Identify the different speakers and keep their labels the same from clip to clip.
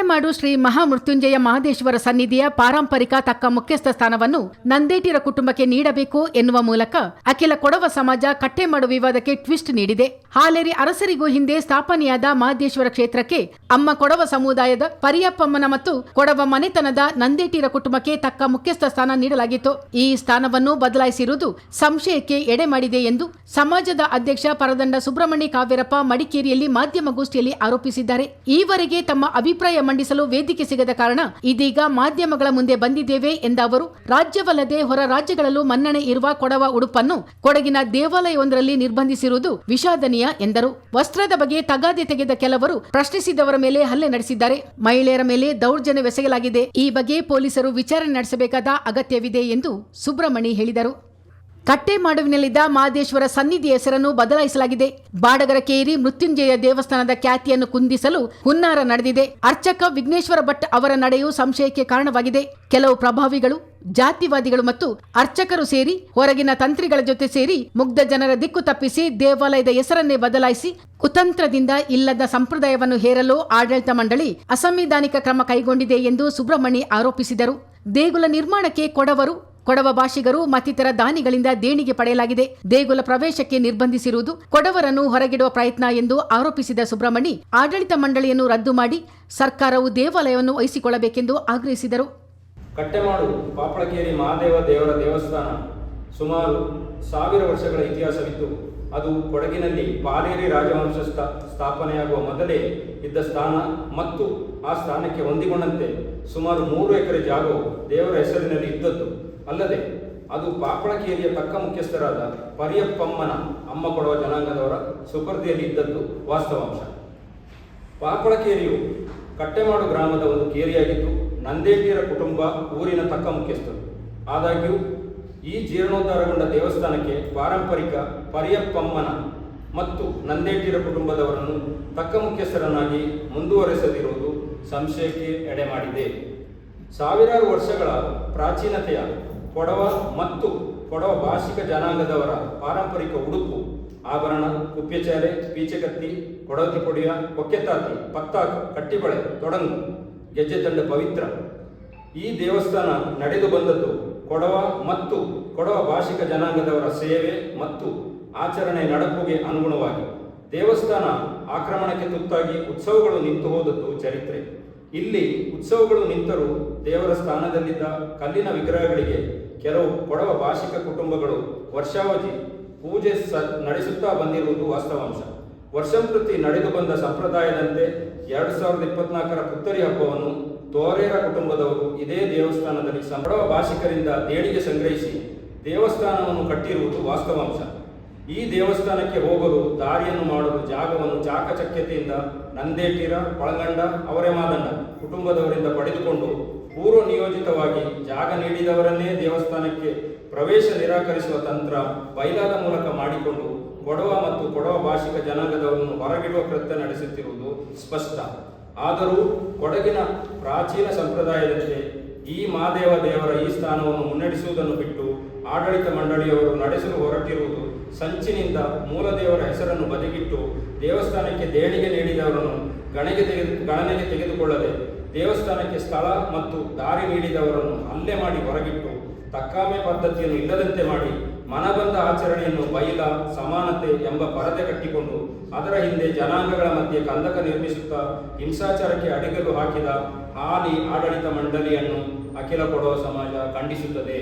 Speaker 1: ಕಟ್ಟೆಮಾಡು ಶ್ರೀ ಮಹಾಮೃತ್ಯುಂಜಯ ಮಹದೇಶ್ವರ ಸನ್ನಿಧಿಯ ಪಾರಂಪರಿಕ ತಕ್ಕ ಮುಖ್ಯಸ್ಥ ಸ್ಥಾನವನ್ನು ನಂದೇಟಿರ ಕುಟುಂಬಕ್ಕೆ ನೀಡಬೇಕು ಎನ್ನುವ ಮೂಲಕ ಅಖಿಲ ಕೊಡವ ಸಮಾಜ ಕಟ್ಟೆಮಾಡು ವಿವಾದಕ್ಕೆ ಟ್ವಿಸ್ಟ್ ನೀಡಿದೆ. ಹಾಲೇರಿ ಅರಸರಿಗೂ ಹಿಂದೆ ಸ್ಥಾಪನೆಯಾದ ಮಹದೇಶ್ವರ ಕ್ಷೇತ್ರಕ್ಕೆ ಅಮ್ಮ ಕೊಡವ ಸಮುದಾಯದ ಪರಿಯಪ್ಪಮ್ಮನ ಮತ್ತು ಕೊಡವ ಮನೆತನದ ನಂದೇಟಿರ ಕುಟುಂಬಕ್ಕೆ ತಕ್ಕ ಮುಖ್ಯಸ್ಥ ಸ್ಥಾನ ನೀಡಲಾಗಿತ್ತು. ಈ ಸ್ಥಾನವನ್ನು ಬದಲಾಯಿಸಿರುವುದು ಸಂಶಯಕ್ಕೆ ಎಡೆ ಮಾಡಿದೆ ಎಂದು ಸಮಾಜದ ಅಧ್ಯಕ್ಷ ಪರದಂಡ ಸುಬ್ರಹ್ಮಣ್ಯ ಕಾವೇರಪ್ಪ ಮಡಿಕೇರಿಯಲ್ಲಿ ಮಾಧ್ಯಮಗೋಷ್ಠಿಯಲ್ಲಿ ಆರೋಪಿಸಿದ್ದಾರೆ. ಈವರೆಗೆ ತಮ್ಮ ಅಭಿಪ್ರಾಯ ಮಂಡಿಸಲು ವೇದಿಕೆ ಸಿಗದ ಕಾರಣ ಇದೀಗ ಮಾಧ್ಯಮಗಳ ಮುಂದೆ ಬಂದಿದ್ದೇವೆ ಎಂದ ಅವರು, ರಾಜ್ಯವಲ್ಲದೆ ಹೊರ ರಾಜ್ಯಗಳಲ್ಲೂ ಮನ್ನಣೆ ಇರುವ ಕೊಡವ ಉಡುಪನ್ನು ಕೊಡಗಿನ ದೇವಾಲಯವೊಂದರಲ್ಲಿ ನಿರ್ಬಂಧಿಸಿರುವುದು ವಿಷಾದನೀಯ ಎಂದರು. ವಸ್ತ್ರದ ಬಗ್ಗೆ ತಗಾದೆ ತೆಗೆದ ಕೆಲವರು ಪ್ರಶ್ನಿಸಿದವರ ಮೇಲೆ ಹಲ್ಲೆ ನಡೆಸಿದ್ದಾರೆ. ಮಹಿಳೆಯರ ಮೇಲೆ ದೌರ್ಜನ್ಯವೆಸಗಲಾಗಿದೆ ಈ ಬಗ್ಗೆ ಪೊಲೀಸರು ವಿಚಾರಣೆ ನಡೆಸಬೇಕಾದ ಅಗತ್ಯವಿದೆ ಎಂದು ಸುಬ್ರಹ್ಮಣಿ ಹೇಳಿದರು. ಕಟ್ಟೆಮಾಡುವಿನಲ್ಲಿದ್ದ ಮಾದೇಶ್ವರ ಸನ್ನಿಧಿ ಹೆಸರನ್ನು ಬದಲಾಯಿಸಲಾಗಿದೆ. ಬಾಡಗರಕೇರಿ ಮೃತ್ಯುಂಜಯ ದೇವಸ್ಥಾನದ ಖ್ಯಾತಿಯನ್ನು ಕುಂದಿಸಲು ಹುನ್ನಾರ ನಡೆದಿದೆ. ಅರ್ಚಕ ವಿಘ್ನೇಶ್ವರ ಭಟ್ ಅವರ ನಡೆಯು ಸಂಶಯಕ್ಕೆ ಕಾರಣವಾಗಿದೆ. ಕೆಲವು ಪ್ರಭಾವಿಗಳು, ಜಾತಿವಾದಿಗಳು ಮತ್ತು ಅರ್ಚಕರು ಸೇರಿ ಹೊರಗಿನ ತಂತ್ರಿಗಳ ಜೊತೆ ಸೇರಿ ಮುಗ್ಧ ಜನರ ದಿಕ್ಕು ತಪ್ಪಿಸಿ ದೇವಾಲಯದ ಹೆಸರನ್ನೇ ಬದಲಾಯಿಸಿ ಕುತಂತ್ರದಿಂದ ಇಲ್ಲದ ಸಂಪ್ರದಾಯವನ್ನು ಹೇರಲು ಆಡಳಿತ ಮಂಡಳಿ ಅಸಂವಿಧಾನಿಕ ಕ್ರಮ ಕೈಗೊಂಡಿದೆ ಎಂದು ಸುಬ್ರಹ್ಮಣಿ ಆರೋಪಿಸಿದರು. ದೇಗುಲ ನಿರ್ಮಾಣಕ್ಕೆ ಕೊಡವರು ಕೊಡವ ಭಾಷಿಗರು ಮತ್ತಿತರ ದಾನಿಗಳಿಂದ ದೇಣಿಗೆ ಪಡೆಯಲಾಗಿದೆ. ದೇಗುಲ ಪ್ರವೇಶಕ್ಕೆ ನಿರ್ಬಂಧಿಸಿರುವುದು ಕೊಡವರನ್ನು ಹೊರಗಿಡುವ ಪ್ರಯತ್ನ ಎಂದು ಆರೋಪಿಸಿದ ಸುಬ್ರಹ್ಮಣಿ ಆಡಳಿತ ಮಂಡಳಿಯನ್ನು ರದ್ದು ಮಾಡಿ ಸರ್ಕಾರವು ದೇವಾಲಯವನ್ನು ವಹಿಸಿಕೊಳ್ಳಬೇಕೆಂದು ಆಗ್ರಹಿಸಿದರು.
Speaker 2: ಕಟ್ಟೆಮಾಡು ಪಾಪಳಕೇರಿ ಮಹಾದೇವ ದೇವರ ದೇವಸ್ಥಾನ. ಸುಮಾರು ಸಾವಿರ ವರ್ಷಗಳ ಇತಿಹಾಸವಿದ್ದು ಅದು ಕೊಡಗಿನಲ್ಲಿ ಪಾಲೇರಿ ರಾಜವಂಶ ಸ್ಥ- ಸ್ಥಾಪನೆಯಾಗುವ ಮೊದಲೇ ಇದ್ದ ಸ್ಥಾನ ಮತ್ತು ಆ ಸ್ಥಾನಕ್ಕೆ ಹೊಂದಿಕೊಂಡಂತೆ ಸುಮಾರು ಮೂರು ಎಕರೆ ಜಾಗವು ದೇವರ ಹೆಸರಿನಲ್ಲಿ ಇದ್ದದ್ದು. ಅಲ್ಲದೆ, ಅದು ಪಾಪಳಕೇರಿಯ ತಕ್ಕ ಮುಖ್ಯಸ್ಥರಾದ ಪರಿಯಪ್ಪಮ್ಮನ ಅಮ್ಮ ಕೊಡುವ ಜನಾಂಗದವರ ಸುಪರ್ದಿಯಲ್ಲಿ ಇದ್ದದ್ದು ವಾಸ್ತವಾಂಶ. ಪಾಪಳಕೇರಿಯು ಕಟ್ಟೆಮಾಡು ಗ್ರಾಮದ ಒಂದು ಕೇರಿಯಾಗಿದ್ದು ನಂದೇಟಿಯರ ಕುಟುಂಬ ಊರಿನ ತಕ್ಕ ಮುಖ್ಯಸ್ಥರು. ಆದಾಗ್ಯೂ, ಈ ಜೀರ್ಣೋದ್ಧಾರಗೊಂಡ ದೇವಸ್ಥಾನಕ್ಕೆ ಪಾರಂಪರಿಕ ಪರಿಯಪ್ಪಮ್ಮನ ಮತ್ತು ನಂದೇಟಿಯರ ಕುಟುಂಬದವರನ್ನು ತಕ್ಕ ಮುಖ್ಯಸ್ಥರನ್ನಾಗಿ ಮುಂದುವರೆಸದಿರುವುದು ಸಂಶಯಕ್ಕೆ ಎಡೆ ಮಾಡಿದೆ ಸಾವಿರಾರು ವರ್ಷಗಳ ಪ್ರಾಚೀನತೆಯ ಕೊಡವ ಮತ್ತು ಕೊಡವ ಭಾಷಿಕ ಜನಾಂಗದವರ ಪಾರಂಪರಿಕ ಉಡುಪು, ಆಭರಣ ಕುಪ್ಪೆಚಾರೆ ಪೀಚಕತ್ತಿ ಕೊಡವತಿ ಪೊಡಿಯ, ಕೊಕ್ಕೆತಾತಿ, ಪತ್ತಾಕು, ಕಟ್ಟಿಬಳೆ, ತೊಡಂಗು ಗೆಜ್ಜೆತಂಡ ಪವಿತ್ರ. ಈ ದೇವಸ್ಥಾನ ನಡೆದು ಬಂದದ್ದು ಕೊಡವ ಮತ್ತು ಕೊಡವ ಭಾಷಿಕ ಜನಾಂಗದವರ ಸೇವೆ ಮತ್ತು ಆಚರಣೆ ನಡಪುಗೆ ಅನುಗುಣವಾಗಿ. ದೇವಸ್ಥಾನ ಆಕ್ರಮಣಕ್ಕೆ ತುತ್ತಾಗಿ ಉತ್ಸವಗಳು ನಿಂತು ಹೋದದ್ದು ಚರಿತ್ರೆ. ಇಲ್ಲಿ ಉತ್ಸವಗಳು ನಿಂತರೂ ದೇವರ ಸ್ಥಾನದಲ್ಲಿದ್ದ ಕಲ್ಲಿನ ವಿಗ್ರಹಗಳಿಗೆ ಕೆಲವು ಕೊಡವ ಭಾಷಿಕ ಕುಟುಂಬಗಳು ವರ್ಷಾವಧಿ ಪೂಜೆ ಸ ನಡೆಸುತ್ತಾ ಬಂದಿರುವುದು ವಾಸ್ತವಾಂಶ. ವರ್ಷಂಪ್ರತಿ ನಡೆದು ಬಂದ ಸಂಪ್ರದಾಯದಂತೆ ಎರಡು ಸಾವಿರದ ಇಪ್ಪತ್ನಾಲ್ಕರ ಪುತ್ತರಿ ಹಬ್ಬವನ್ನು ತೋರೇರ ಕುಟುಂಬದವರು ಇದೇ ದೇವಸ್ಥಾನದಲ್ಲಿ ಕೊಡವ ಭಾಷಿಕರಿಂದ ದೇಣಿಗೆ ಸಂಗ್ರಹಿಸಿ ದೇವಸ್ಥಾನವನ್ನು ಕಟ್ಟಿರುವುದು ವಾಸ್ತವಾಂಶ. ಈ ದೇವಸ್ಥಾನಕ್ಕೆ ಹೋಗಲು ದಾರಿಯನ್ನು ಮಾಡಲು ಜಾಗವನ್ನು ಚಾಕಚಕ್ಯತೆಯಿಂದ ನಂದೇಟಿರ, ಪಳಗಂಡ, ಅವರೇ ಮಾದಣ್ಣ ಕುಟುಂಬದವರಿಂದ ಪಡೆದುಕೊಂಡು ಪೂರ್ವ ನಿಯೋಜಿತವಾಗಿ ಜಾಗ ನೀಡಿದವರನ್ನೇ ದೇವಸ್ಥಾನಕ್ಕೆ ಪ್ರವೇಶ ನಿರಾಕರಿಸುವ ತಂತ್ರ ಬೈಲಾದ ಮೂಲಕ ಮಾಡಿಕೊಂಡು ಕೊಡವ ಮತ್ತು ಕೊಡವ ಭಾಷಿಕ ಜನಾಂಗದವರನ್ನು ಹೊರಗಿಡುವ ಕೃತ್ಯ ನಡೆಸುತ್ತಿರುವುದು ಸ್ಪಷ್ಟ. ಆದರೂ ಕೊಡಗಿನ ಪ್ರಾಚೀನ ಸಂಪ್ರದಾಯದಂತೆ ಈ ಮಾದೇವ ದೇವರ ಈ ಸ್ಥಾನವನ್ನು ಮುನ್ನಡೆಸುವುದನ್ನು ಬಿಟ್ಟು ಆಡಳಿತ ಮಂಡಳಿಯವರು ನಡೆಸಲು ಹೊರಟಿರುವುದು ಸಂಚಿನಿಂದ ಮೂಲ ದೇವರ ಹೆಸರನ್ನು ಬದಿಗಿಟ್ಟು ದೇವಸ್ಥಾನಕ್ಕೆ ದೇಣಿಗೆ ನೀಡಿದವರನ್ನು ಗಣಗೆ ತೆಗೆದು, ಗಣನೆಗೆ ತೆಗೆದುಕೊಳ್ಳದೆ ದೇವಸ್ಥಾನಕ್ಕೆ ಸ್ಥಳ ಮತ್ತು ದಾರಿ ನೀಡಿದವರನ್ನು ಹಲ್ಲೆ ಮಾಡಿ ಹೊರಗಿಟ್ಟು ತಕ್ಕಾಮೆ ಪದ್ಧತಿಯನ್ನು ಇಲ್ಲದಂತೆ ಮಾಡಿ ಮನಬಂದ ಆಚರಣೆಯನ್ನು ಬೈಲ ಸಮಾನತೆ ಎಂಬ ಪರದೆ ಕಟ್ಟಿಕೊಂಡು ಅದರ ಹಿಂದೆ ಜನಾಂಗಗಳ ಮಧ್ಯೆ ಕಂದಕ ನಿರ್ಮಿಸುತ್ತಾ ಹಿಂಸಾಚಾರಕ್ಕೆ ಅಡಿಗಲು ಹಾಕಿದ ಹಾಲಿ ಆಡಳಿತ ಮಂಡಳಿಯನ್ನು ಅಖಿಲ ಕೊಡುವ ಸಮಾಜ ಖಂಡಿಸುತ್ತದೆ.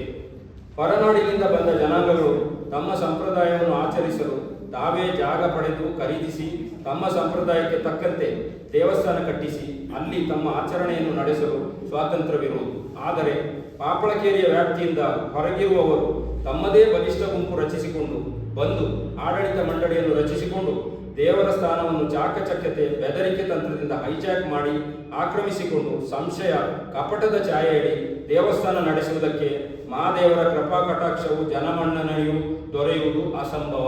Speaker 2: ಹೊರನಾಡಿನಿಂದ ಬಂದ ಜನಾಂಗಗಳು ತಮ್ಮ ಸಂಪ್ರದಾಯವನ್ನು ಆಚರಿಸಲು ತಾವೇ ಜಾಗ ಪಡೆದು ಖರೀದಿಸಿ ತಮ್ಮ ಸಂಪ್ರದಾಯಕ್ಕೆ ತಕ್ಕಂತೆ ದೇವಸ್ಥಾನ ಕಟ್ಟಿಸಿ ಅಲ್ಲಿ ತಮ್ಮ ಆಚರಣೆಯನ್ನು ನಡೆಸಲು ಸ್ವಾತಂತ್ರ್ಯವಿರುವುದು. ಆದರೆ ಪಾಪಳಕೇರಿಯ ವ್ಯಾಪ್ತಿಯಿಂದ ಹೊರಗಿರುವವರು ತಮ್ಮದೇ ಬಲಿಷ್ಠ ಗುಂಪು ರಚಿಸಿಕೊಂಡು ಬಂದು ಆಡಳಿತ ಮಂಡಳಿಯನ್ನು ರಚಿಸಿಕೊಂಡು ದೇವರ ಸ್ಥಾನವನ್ನು ಚಾಕಚಕ್ಯತೆ ಬೆದರಿಕೆ ತಂತ್ರದಿಂದ ಹೈಜಾಕ್ ಮಾಡಿ ಆಕ್ರಮಿಸಿಕೊಂಡು ಸಂಶಯ, ಕಪಟದ ಛಾಯೆಯಡಿ ದೇವಸ್ಥಾನ ನಡೆಸುವುದಕ್ಕೆ ಮಹಾದೇವರ ಕೃಪಾ ಕಟಾಕ್ಷವು ಜನಮನ್ನಣೆಯು ದೊರೆಯುವುದು ಅಸಂಭವ.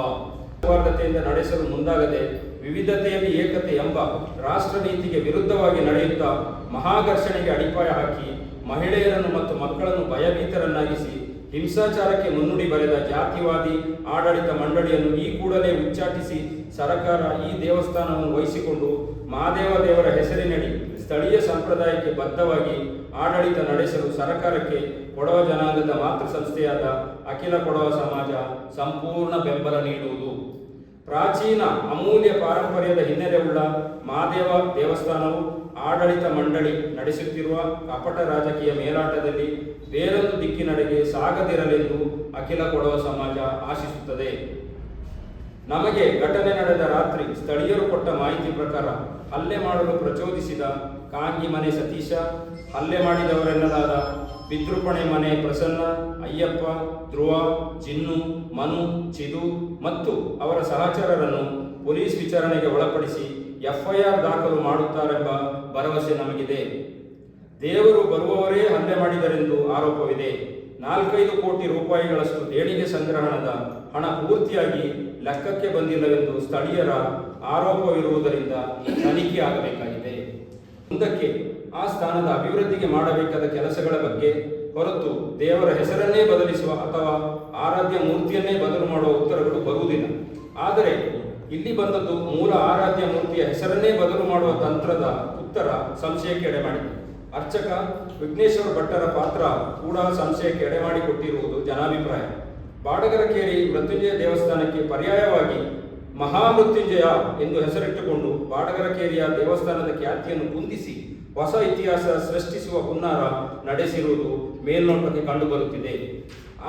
Speaker 2: ಸೌಹಾರ್ದತೆಯಿಂದ ನಡೆಸಲು ಮುಂದಾಗದೆ ವಿವಿಧತೆಯಲ್ಲಿ ಏಕತೆ ಎಂಬ ರಾಷ್ಟ್ರ ನೀತಿಗೆ ವಿರುದ್ಧವಾಗಿ ನಡೆಯುತ್ತಾ ಮಹಾಘರ್ಷಣೆಗೆ ಅಡಿಪಾಯ ಹಾಕಿ ಮಹಿಳೆಯರನ್ನು ಮತ್ತು ಮಕ್ಕಳನ್ನು ಭಯಭೀತರನ್ನಾಗಿಸಿ ಹಿಂಸಾಚಾರಕ್ಕೆ ಮುನ್ನುಡಿ ಬರೆದ ಜಾತಿವಾದಿ ಆಡಳಿತ ಮಂಡಳಿಯನ್ನು ಈ ಕೂಡಲೇ ಉಚ್ಚಾಟಿಸಿ ಸರಕಾರ ಈ ದೇವಸ್ಥಾನವನ್ನು ವಹಿಸಿಕೊಂಡು ಮಹಾದೇವ ದೇವರ ಹೆಸರಿನಡಿ ಸ್ಥಳೀಯ ಸಂಪ್ರದಾಯಕ್ಕೆ ಬದ್ಧವಾಗಿ ಆಡಳಿತ ನಡೆಸಲು ಸರ್ಕಾರಕ್ಕೆ ಕೊಡವ ಜನಾಂಗದ ಮಾತೃ ಸಂಸ್ಥೆಯಾದ ಅಖಿಲ ಕೊಡವ ಸಮಾಜ ಸಂಪೂರ್ಣ ಬೆಂಬಲ ನೀಡುವುದು. ಪ್ರಾಚೀನ ಅಮೂಲ್ಯ ಪಾರಂಪರ್ಯದ ಹಿನ್ನೆಲೆಯುಳ್ಳ ಮಹಾದೇವ ದೇವಸ್ಥಾನವು ಆಡಳಿತ ಮಂಡಳಿ ನಡೆಸುತ್ತಿರುವ ಕಪಟ ರಾಜಕೀಯ ಮೇಲಾಟದಲ್ಲಿ ಬೇರೊಂದು ದಿಕ್ಕಿನಡೆಗೆ ಸಾಗದಿರಲೆಂದು ಅಖಿಲ ಕೊಡವ ಸಮಾಜ ಆಶಿಸುತ್ತದೆ. ನಮಗೆ ಘಟನೆ ನಡೆದ ರಾತ್ರಿ ಸ್ಥಳೀಯರು ಕೊಟ್ಟ ಮಾಹಿತಿ ಪ್ರಕಾರ ಹಲ್ಲೆ ಮಾಡಲು ಪ್ರಚೋದಿಸಿದ ಕಾಂಗಿ ಮನೆ ಸತೀಶ, ಹಲ್ಲೆ ಮಾಡಿದವರೆನ್ನಲಾದ ಪಿತೃಪಣೆ ಮನೆ ಪ್ರಸನ್ನ, ಅಯ್ಯಪ್ಪ, ಧ್ರುವ, ಜಿನ್ನು, ಮನು, ಚಿದು ಮತ್ತು ಅವರ ಸಹಚರರನ್ನು ಪೊಲೀಸ್ ವಿಚಾರಣೆಗೆ ಒಳಪಡಿಸಿ ಎಫ್ಐಆರ್ ದಾಖಲು ಮಾಡುತ್ತಾರೆಂಬ ಭರವಸೆ ನಮಗಿದೆ. ದೇವರು ಬರುವವರೇ ಹಲ್ಲೆ ಮಾಡಿದರೆಂದು ಆರೋಪವಿದೆ. ನಾಲ್ಕೈದು ಕೋಟಿ ರೂಪಾಯಿಗಳಷ್ಟು ದೇಣಿಗೆ ಸಂಗ್ರಹಣದ ಹಣ ಪೂರ್ತಿಯಾಗಿ ಲೆಕ್ಕಕ್ಕೆ ಬಂದಿಲ್ಲವೆಂದು ಸ್ಥಳೀಯರ ಆರೋಪವಿರುವುದರಿಂದ ತನಿಖೆ ಆಗಬೇಕಾಗಿದೆ. ಮುಂದಕ್ಕೆ ಆ ಸ್ಥಾನದ ಅಭಿವೃದ್ಧಿಗೆ ಮಾಡಬೇಕಾದ ಕೆಲಸಗಳ ಬಗ್ಗೆ ಹೊರತು ದೇವರ ಹೆಸರನ್ನೇ ಬದಲಿಸುವ ಅಥವಾ ಆರಾಧ್ಯ ಮೂರ್ತಿಯನ್ನೇ ಬದಲು ಮಾಡುವ ಉತ್ತರಗಳು ಬರುವುದಿಲ್ಲ. ಆದರೆ ಇಲ್ಲಿ ಬಂದದ್ದು ಮೂಲ ಆರಾಧ್ಯ ಮೂರ್ತಿಯ ಹೆಸರನ್ನೇ ಬದಲು ಮಾಡುವ ತಂತ್ರದ ಉತ್ತರ ಸಂಶಯಕ್ಕೆ ಎಡೆ ಅರ್ಚಕ ವಿಘ್ನೇಶ್ವರ ಭಟ್ಟರ ಪಾತ್ರ ಕೂಡ ಸಂಶಯಕ್ಕೆ ಎಡೆ ಕೊಟ್ಟಿರುವುದು ಜನಾಭಿಪ್ರಾಯ. ಬಾಡಗರಕೇರಿ ಮೃತ್ಯುಂಜಯ ದೇವಸ್ಥಾನಕ್ಕೆ ಪರ್ಯಾಯವಾಗಿ ಮಹಾಮೃತ್ಯುಂಜಯ ಎಂದು ಹೆಸರಿಟ್ಟುಕೊಂಡು ಬಾಡಗರ ಕೇರಿಯ ದೇವಸ್ಥಾನದ ಖ್ಯಾತಿಯನ್ನು ಕುಂದಿಸಿ ಹೊಸ ಇತಿಹಾಸ ಸೃಷ್ಟಿಸುವ ಹುನ್ನಾರ ನಡೆಸಿರುವುದು ಮೇಲ್ನೋಟಕ್ಕೆ ಕಂಡುಬರುತ್ತಿದೆ.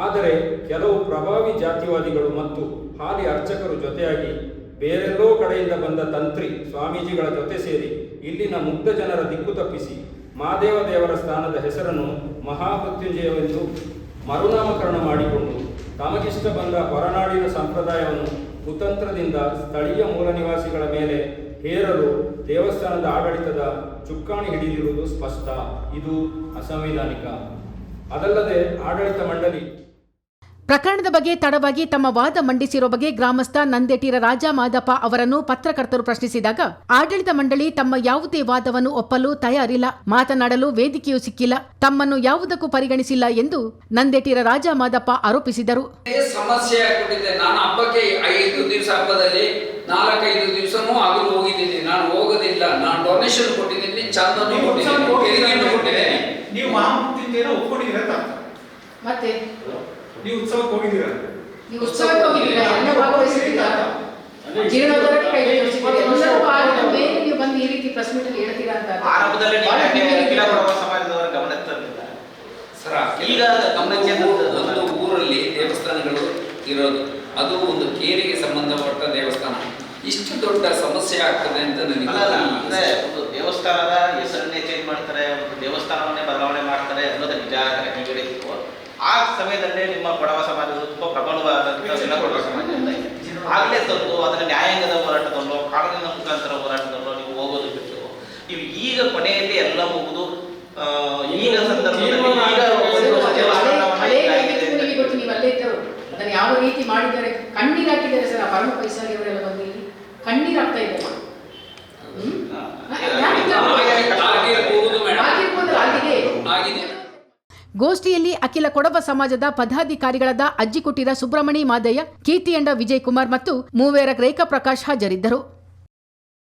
Speaker 2: ಆದರೆ ಕೆಲವು ಪ್ರಭಾವಿ ಜಾತಿವಾದಿಗಳು ಮತ್ತು ಹಾಲಿ ಅರ್ಚಕರು ಜೊತೆಯಾಗಿ ಬೇರೆಲ್ಲೋ ಕಡೆಯಿಂದ ಬಂದ ತಂತ್ರಿ ಸ್ವಾಮೀಜಿಗಳ ಜೊತೆ ಸೇರಿ ಇಲ್ಲಿನ ಮುಗ್ಧ ಜನರ ದಿಕ್ಕು ತಪ್ಪಿಸಿ ಮಾದೇವ ದೇವರ ಸ್ಥಾನದ ಹೆಸರನ್ನು ಮಹಾಮೃತ್ಯುಂಜಯವೆಂದು ಮರುನಾಮಕರಣ ಮಾಡಿಕೊಂಡು ತಮಗಿಷ್ಟ ಬಂದ ಹೊರನಾಡಿನ ಸಂಪ್ರದಾಯವನ್ನು ಕುತಂತ್ರದಿಂದ ಸ್ಥಳೀಯ ಮೂಲ ನಿವಾಸಿಗಳ ಮೇಲೆ ಹೇರಲು ದೇವಸ್ಥಾನದ ಆಡಳಿತದ ಚುಕ್ಕಾಣಿ ಹಿಡಿದಿರುವುದು ಸ್ಪಷ್ಟ. ಇದು ಅಸಂವಿಧಾನಿಕ. ಅದಲ್ಲದೆ ಆಡಳಿತ ಮಂಡಳಿ
Speaker 1: ಪ್ರಕರಣದ ಬಗ್ಗೆ ತಡವಾಗಿ ತಮ್ಮ ವಾದ ಮಂಡಿಸಿರುವ ಬಗ್ಗೆ ಗ್ರಾಮಸ್ಥ ನಂದೇಟಿರ ರಾಜ ಮಾದಪ್ಪ ಅವರನ್ನು ಪತ್ರಕರ್ತರು ಪ್ರಶ್ನಿಸಿದಾಗ ಆಡಳಿತ ಮಂಡಳಿ ತಮ್ಮ ಯಾವುದೇ ವಾದವನ್ನು ಒಪ್ಪಲು ತಯಾರಿಲ್ಲ. ಮಾತನಾಡಲು ವೇದಿಕೆಯೂ ಸಿಕ್ಕಿಲ್ಲ. ತಮ್ಮನ್ನು ಯಾವುದಕ್ಕೂ ಪರಿಗಣಿಸಿಲ್ಲ ಎಂದು ನಂದೇಟಿರ ರಾಜ ಮಾದಪ್ಪ ಆರೋಪಿಸಿದರು.
Speaker 3: ಸಮಸ್ಯೆ ಆಗ್ಬಿಟ್ಟಿದೆ. ನಾನು ಹಬ್ಬಕ್ಕೆ ಐದು ದಿವಸ ಹಬ್ಬದಲ್ಲಿ ನಾಲ್ಕೈದು ದಿವಸನೂ ಆಗಲು ಹೋಗಿದ್ದೀನಿ. ನಾನು ಹೋಗೋದಿಲ್ಲ. ನಾನು ಡೊನೇಷನ್ ಕೊಟ್ಟಿದ್ದೀನಿ ಚಂದನು ಕೊಟ್ಟಿದ್ದೀನಿ
Speaker 4: ಉತ್ಸವಕ್ಕೆ
Speaker 3: ಕೊಟ್ಟಿದ್ದೀನಿ.
Speaker 4: ನೀವು ಮಹಾಮೃತ್ಯುಂಜಯನ ಒಪ್ಕೊಂಡಿದ್ದೀರಾ ಅಂತ.
Speaker 1: ಮತ್ತೆ?
Speaker 4: ನೀವು ಉತ್ಸವಕ್ಕೆ ಹೋಗಿದ್ದೀರಾ?
Speaker 1: ನೀವು ಉತ್ಸವಕ್ಕೆ ಹೋಗಿದ್ದೀರಾ? ಅನ್ನ ಭಾಗವಹಿಸಿದ್ದೀರಾ? ಜೀರ್ಣೋದ್ಧಾರಕ್ಕೆ ಕೈ? ಎಲ್ಲರೂ ಆದ ನೀವು ಬಂದು ಈ ರೀತಿ ಪ್ರೆಸ್ ಮೀಟ್ ಅಲ್ಲಿ ಹೇಳ್ತೀರಾ ಅಂತ.
Speaker 5: ಆರಂಭದಲ್ಲಿ ಸಮಾಜದವರ ಗಮನ ತರಲಿಲ್ಲ
Speaker 3: ಸರ್
Speaker 5: ಈಗ ಗಮನಕ್ಕೆ
Speaker 3: ಒಂದು ಊರಲ್ಲಿ ದೇವಸ್ಥಾನಗಳು ಇರೋದು. ಅದು ಒಂದು ಕೇರಿಗೆ ಸಂಬಂಧಪಟ್ಟ ದೇವಸ್ಥಾನ. ಇಷ್ಟು ದೊಡ್ಡ ಸಮಸ್ಯೆ ಆಗ್ತದೆ ಅಂತ ನನಗೆ
Speaker 5: ಅಂದ್ರೆ ಒಂದು ದೇವಸ್ಥಾನದ ಹೆಸರನ್ನೇ ಚೇಂಜ್ ಮಾಡ್ತಾರೆ ಒಂದು ದೇವಸ್ಥಾನವನ್ನೇ ಬದಲಾವಣೆ ಮಾಡ್ತಾರೆ ಅನ್ನೋದು ನಿಜ ನೀವು ಹೇಳಿದ್ದು ಆ ಸಮಯದಲ್ಲೇ ನಿಮ್ಮ ಕೊಡವ ಸಮಾಜದ ತುಂಬಾ ಪ್ರಬಲವಾದಂತಹ ಕೊಡವ ಸಮಾಜ ಆಗಲೇ ತಂದು ಅದರ ನ್ಯಾಯಾಂಗದ ಹೋರಾಟದಲ್ಲೋ ಕಾನೂನಿನ ಮುಖಾಂತರ ಹೋರಾಟದಲ್ಲೋ ನೀವು ಹೋಗೋದು ಬಿಟ್ಟು. ನೀವು ಈಗ ಕೊನೆಯಲ್ಲಿ ಎಲ್ಲ ಮುಗಿದು ಈಗ ಸಂದರ್ಭದಲ್ಲಿ
Speaker 1: ಯಾವ ರೀತಿ ಮಾಡಿದ್ದಾರೆ ಕಣ್ಣೀರು ಹಾಕಿದ್ದಾರೆ ಸರ್ ಆ ಪರಮ ಪೈಸಾಲಿ ಅವರೆಲ್ಲ ಬಂದು? ಗೋಷ್ಠಿಯಲ್ಲಿ ಅಖಿಲ ಕೊಡವ ಸಮಾಜದ ಪದಾಧಿಕಾರಿಗಳಾದ ಅಜ್ಜಿಕುಟಿರ ಸುಬ್ರಹ್ಮಣಿ ಮಾದಯ್ಯ, ಕೀರ್ತಿಯಂಡ ವಿಜಯ್ ಕುಮಾರ್ ಮತ್ತು ಮೂವೇರ ರೇಖಾ ಪ್ರಕಾಶ್ ಹಾಜರಿದ್ದರು.